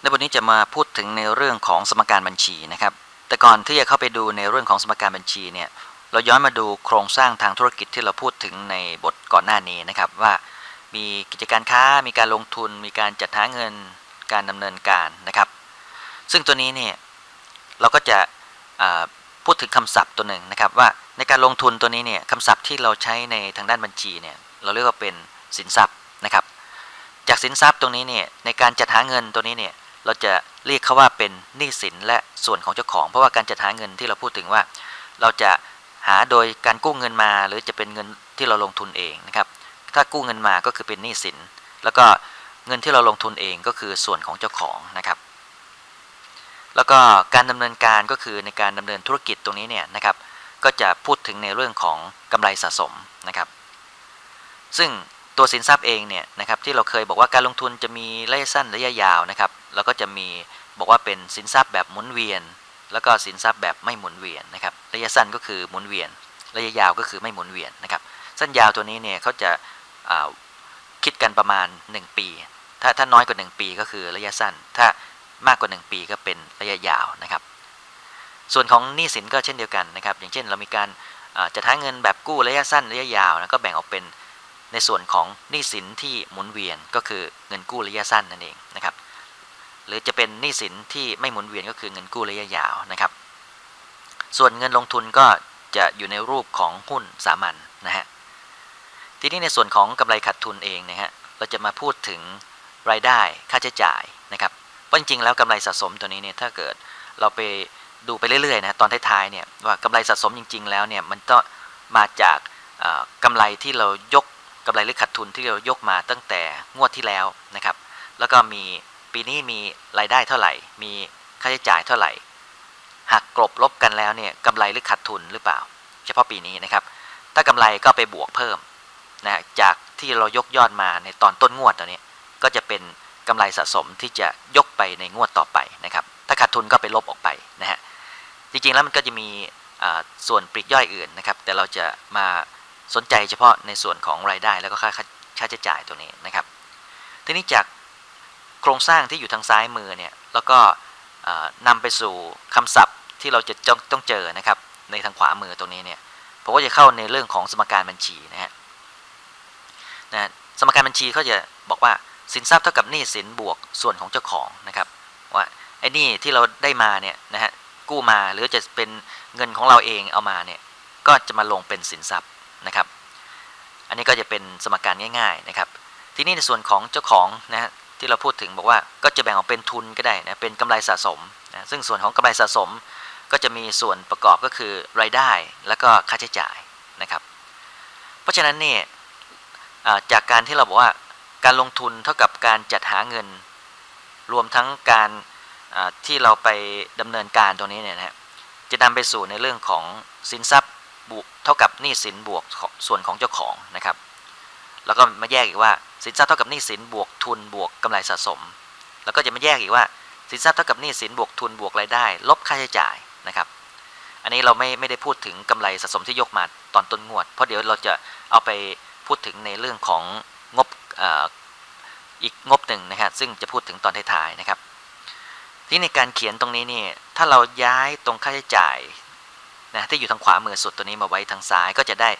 ในบทนี้จะมาพูดถึงในเรื่องของสมการบัญชีนะครับ แต่ก่อนที่จะเข้าไปดูในเรื่องของสมการบัญชีเนี่ย เราย้อนมาดูโครงสร้างทางธุรกิจที่เราพูดถึงในบทก่อนหน้านี้นะครับว่ามีกิจการค้า มีการลงทุน มีการจัดหาเงิน การดำเนินการนะครับ ซึ่งตัวนี้เนี่ยเราก็จะพูดถึงคำศัพท์ตัวหนึ่งนะครับว่าในการลงทุนตัวนี้เนี่ยคำศัพท์ที่เราใช้ในทางด้านบัญชีเนี่ยเราเรียกว่าเป็นสินทรัพย์นะครับ จากสินทรัพย์ตรงนี้เนี่ยในการจัดหาเงินตัวนี้เนี่ย เราจะเรียกเขาว่าเป็นหนี้สินและส่วนของเจ้าของ เพราะว่าการจัดหาเงินที่เราพูดถึงว่า เราจะหาโดยการกู้เงินมา หรือจะเป็นเงินที่เราลงทุนเองนะครับ ถ้ากู้เงินมาก็คือเป็นหนี้สิน แล้วก็เงินที่เราลงทุนเองก็คือส่วนของเจ้าของนะครับ แล้วก็การดำเนินการก็คือในการดำเนินธุรกิจตรงนี้เนี่ยนะครับ ก็จะพูดถึงในเรื่องของกำไรสะสมนะครับ ซึ่ง ตัวสินทรัพย์เองเนี่ยนะครับที่เราเคยบอกว่าการลงทุนจะมีระยะสั้นระยะยาวนะครับแล้วก็จะมีบอกว่าเป็นสินทรัพย์แบบหมุนเวียน แล้วก็สินทรัพย์แบบไม่หมุนเวียนนะครับระยะสั้นก็คือหมุนเวียน ระยะยาวก็คือไม่หมุนเวียนนะครับสั้นยาวตัวนี้เนี่ยเขาจะาคิดกันประมาณ 1 ปี ถ้าถ้าน้อยกว่า 1 ปีก็คือระยะสั้น ถ้ามากกว่า 1 ปีก็เป็นระยะยาวนะครับ ส่วนของหนี้สินก็เช่นเดียวกันนะครับ อย่างเช่นเรามีการาจัดหาเงินแบบกู้ระยะสั้นระยะยาวนะก็แบ่งออกเป็น ในส่วนของหนี้สินที่หมุนเวียนก็คือเงินกู้ระยะสั้นนั่นเองนะครับ หรือจะเป็นหนี้สินที่ไม่หมุนเวียนก็คือเงินกู้ระยะยาวนะครับ ส่วนเงินลงทุนก็จะอยู่ในรูปของหุ้นสามัญนะฮะทีนี้ในส่วนของกำไรขาดทุนเองนะฮะเราจะมาพูดถึงรายได้ค่าใช้จ่ายนะครับเพราะจริงๆแล้วกำไรสะสมตัวนี้เนี่ยถ้าเกิดเราไปดูไปเรื่อยๆนะตอนท้ายๆเนี่ยว่ากำไรสะสมจริง ๆ แล้วเนี่ยมันก็มาจากเอ่อกำไรที่เรายก กำไรหรือขาดทุนที่เรายกมาตั้งแต่งวดที่แล้วนะครับ แล้วก็มีปีนี้มีรายได้เท่าไหร่ มีค่าใช้จ่ายเท่าไหร่หักกลบลบกันแล้วเนี่ยกำไรหรือขาดทุนหรือเปล่า เฉพาะปีนี้นะครับ ถ้ากำไรก็ไปบวกเพิ่มนะจากที่เรายกยอดมาในตอนต้นงวดตัวนี้ก็จะเป็นกำไรสะสมที่จะยกไปในงวดต่อไปนะครับ ถ้าขาดทุนก็ไปลบออกไปนะฮะจริงๆแล้วมันก็จะมีอ่าส่วนปลีกย่อยอื่นนะครับ แต่เราจะมา สนใจเฉพาะในส่วนของรายได้แล้วก็ค่าค่าใช้จ่ายตัวนี้นะครับ ทีนี้จากโครงสร้างที่อยู่ทางซ้ายมือเนี่ยแล้วก็อ่านำไปสู่คำศัพท์ที่เราจะต้องต้องเจอนะครับในทางขวามือตรงนี้เนี่ยผมก็จะเข้าในเรื่องของสมการบัญชีนะฮะนะสมการบัญชีเขาจะบอกว่าสินทรัพย์เท่ากับหนี้สินบวกส่วนของเจ้าของนะครับว่าไอ้หนี่ที่เราได้มาเนี่ยนะฮะกู้มาหรือจะเป็นเงินของเราเองเอามาเนี่ยก็จะมาลงเป็นสินทรัพย์ นะครับ อันนี้ก็จะเป็นสมการง่ายๆนะครับ ทีนี้ในส่วนของเจ้าของนะฮะที่เราพูดถึงบอกว่าก็จะแบ่งออกเป็นทุนก็ได้นะเป็นกำไรสะสมนะซึ่งส่วนของกำไรสะสมก็จะมีส่วนประกอบก็คือรายได้แล้วก็ค่าใช้จ่ายนะครับ เพราะฉะนั้นเนี่ยจากการที่เราบอกว่าการลงทุนเท่ากับการจัดหาเงิน รวมทั้งการที่เราไปดำเนินการตรงนี้เนี่ยนะฮะจะนำไปสู่ในเรื่องของสินทรัพย์ บวกเท่ากับหนี้สินบวกส่วนของเจ้าของนะครับ แล้วก็มาแยกอีกว่าสินทรัพย์เท่ากับหนี้สินบวกทุนบวกกำไรสะสม แล้วก็จะมาแยกอีกว่าสินทรัพย์เท่ากับหนี้สินบวกทุนบวกรายได้ ลบค่าใช้จ่ายนะครับ อันนี้เราไม่ไม่ได้พูดถึงกำไรสะสมที่ยกมาตอนต้นงวด เพราะเดี๋ยวเราจะเอาไปพูดถึงในเรื่องของงบออีกงบหนึ่งนะครับซึ่งจะพูดถึงตอนท้ายๆนะครับที่ในการเขียนตรงนี้นี่ถ้าเราย้ายตรงค่าใช้จ่าย นะที่อยู่ทางขวามือสุดตัวนี้มาไว้ทางซ้ายก็จะได้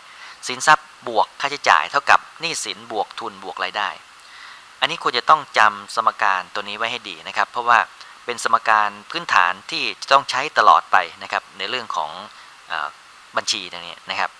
สินทรัพย์บวกค่าใช้จ่ายเท่ากับหนี้สินบวกทุนบวกรายได้ อันนี้ควรจะต้องจำสมการตัวนี้ไว้ให้ดีนะครับ เพราะว่าเป็นสมการพื้นฐานที่จะต้องใช้ตลอดไปนะครับในเรื่องของอบัญชีตรงนี้นะครับ